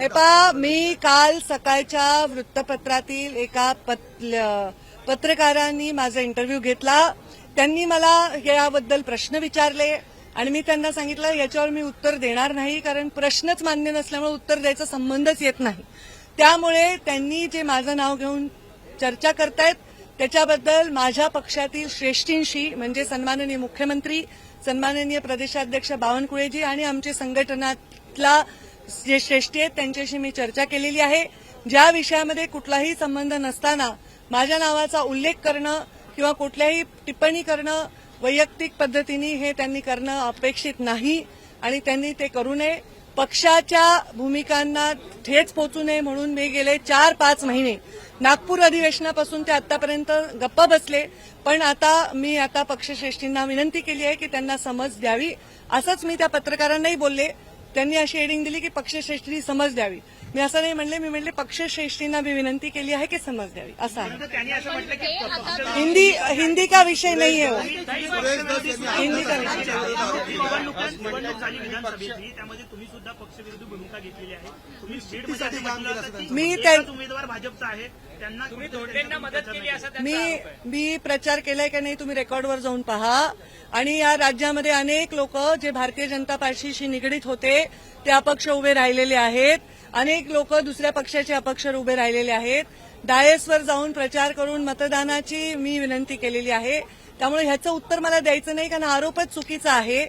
हे पा मी काल सकाळच्या वृत्तपत्रातील एका पत्रकारांनी माझा इंटरव्ह्यू घेतला. त्यांनी मला याबद्दल प्रश्न विचारले आणि मी त्यांना सांगितलं याच्यावर मी उत्तर देणार नाही कारण प्रश्नच मान्य नसल्यामुळे उत्तर द्यायचा संबंधच येत नाही. त्यामुळे त्यांनी जे माझं नाव घेऊन चर्चा करतायत त्याच्याबद्दल माझ्या पक्षातील श्रेष्ठींशी म्हणजे सन्माननीय मुख्यमंत्री सन्माननीय प्रदेशाध्यक्ष बावनकुळेजी आणि आमचे संघटनातला जे श्रेष्ठी आहेत त्यांच्याशी मी चर्चा केलेली आहे. ज्या विषयामध्ये कुठलाही संबंध नसताना माझ्या नावाचा उल्लेख करणं किंवा कुठल्याही टिप्पणी करणं वैयक्तिक पद्धतीने हे त्यांनी करणं अपेक्षित नाही आणि त्यांनी ते करू नये. पक्षाच्या भूमिकांना ठेच पोचू नये म्हणून मी गेले चार पाच महिने. नागपूर अधिवेशनापासून ते आतापर्यंत गप्प बसले. पण आता मी आता पक्षश्रेष्ठींना विनंती केली आहे की त्यांना समज द्यावी. असंच मी त्या पत्रकारांनाही बोलले. त्यांनी अशी हेडिंग दिली की पक्षश्रेष्ठी समज द्यावी. मी असं नाही म्हणले मी म्हणले पक्षश्रेष्ठींना मी विनंती केली आहे की समज द्यावी. असं आहे. त्यांनी असं म्हटलं की हिंदी हिंदी का विषय नाही आहे हो. हिंदी का विषय मी उमेदवार भाजपचा आहे. त्यांना तुम्ही धोंडेंना मदत केली असं त्यांचा मी. मी प्रचार केलाय का नाही तुम्ही रेकॉर्डवर जाऊन पहा. आणि या राज्यामध्ये अनेक लोक जे भारतीय जनता पार्टीशी निगडीत होते ते अपक्ष उभे राहिलेले आहेत. अनेक लोक दुसऱ्या पक्षाचे अपक्ष उभे राहिलेले आहेत. डायसवर जाऊन प्रचार करून मतदानाची मी विनंती केलेली आहे. त्यामुळे ह्याचं उत्तर मला द्यायचं नाही कारण आरोपच चुकीचा आहे.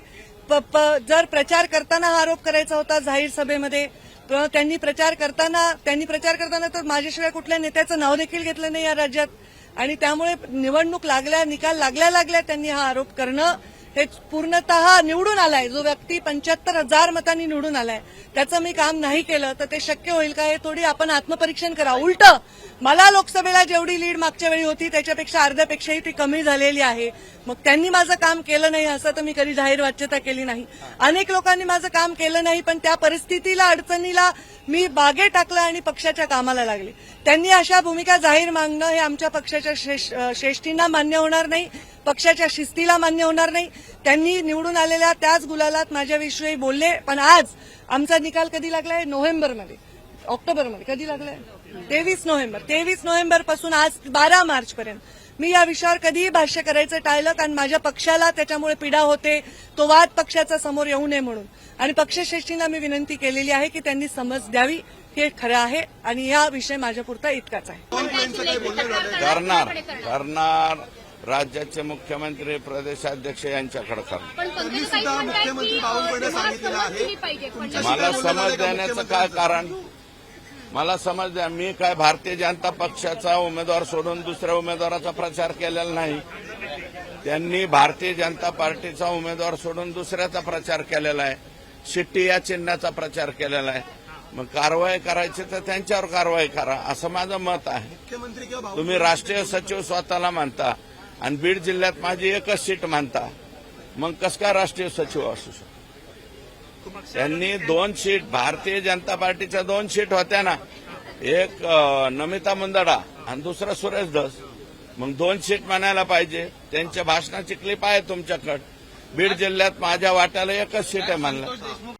प- जर प्रचार करताना हा आरोप करायचा होता जाहीर सभेमध्ये त्यांनी प्रचार करताना त्यांनी प्रचार करताना तर माझ्याशिवाय कुठल्या नेत्याचं नाव देखील घेतलं नाही या राज्यात. आणि त्यामुळे निवडणूक लागल्या निकाल लागल्या लागल्या त्यांनी हा आरोप करणं. हे पूर्णतः निवडून आलाय. जो व्यक्ती पंच्याहत्तर हजार मतांनी निवडून आलाय. त्याचं मी काम नाही केलं तर ते शक्य होईल का? हे थोडी आपण आत्मपरीक्षण करा. उलट मला लोकसभेला जेवढी लीड मागच्या वेळी होती त्याच्यापेक्षा अर्ध्यापेक्षाही ती कमी झालेली आहे. मग त्यांनी माझं काम केलं नाही असं तर मी कधी जाहीर वाच्यता केली नाही. अनेक लोकांनी माझं काम केलं नाही पण त्या परिस्थितीला अडचणीला मी बागे टाकलं आणि पक्षाच्या कामाला लागले. त्यांनी अशा भूमिका जाहीर मागणं हे आमच्या पक्षाच्या श्रेष्ठींना मान्य होणार नाही. पक्षाच्या शिस्तीला मान्य होणार नाही. त्यांनी निवडून आलेल्या त्याच गुलालात माझ्याविषयी बोलले. पण आज आमचा निकाल कधी लागलाय? नोव्हेंबरमध्ये. ऑक्टोबरमध्ये. कधी लागलाय? तेवीस नोव्हेंबर. तेवीस नोव्हेंबरपासून आज बारा मार्च पर्यंत मी या विषयावर कधीही भाष्य करायचं टाळलं कारण माझ्या पक्षाला त्याच्यामुळे पीडा होते. तो वाद पक्षाचा समोर येऊ नये म्हणून. आणि पक्षश्रेष्ठींना मी विनंती केलेली आहे की त्यांनी समज द्यावी. हे खरं आहे आणि या विषय माझ्यापुरता इतकाच आहे. करणार करणार राज्याचे मुख्यमंत्री प्रदेशाध्यक्ष यांच्याकडे करणार मला समज देण्याचं काय कारण? मला समज द्या मी काय भारतीय जनता पक्षाचा उमेदवार सोडून दुसऱ्या उमेदवाराचा प्रचार केलेला नाही. त्यांनी भारतीय जनता पार्टीचा उमेदवार सोडून दुसऱ्याचा प्रचार केलेला आहे. शिट्टी या चिन्हाचा प्रचार केलेला आहे. मग कारवाई करायची तर त्यांच्यावर कारवाई करा असं माझं मत आहे. तुम्ही राष्ट्रीय सचिव स्वतःला मानता आणि बीड जिल्ह्यात माझी एकच सीट मानता. मग कस काय राष्ट्रीय सचिव असू शकतो? त्यांनी दोन सीट भारतीय जनता पार्टीच्या दोन सीट होत्या ना. एक नमिता मुंदडा आणि दुसरा सुरेश धस. मग दोन सीट म्हणायला पाहिजे. त्यांच्या भाषणाची क्लिप आहे तुमच्याकडे. बीड जिल्ह्यात माझ्या वाट्याला एकच सीट आहे म्हणलं.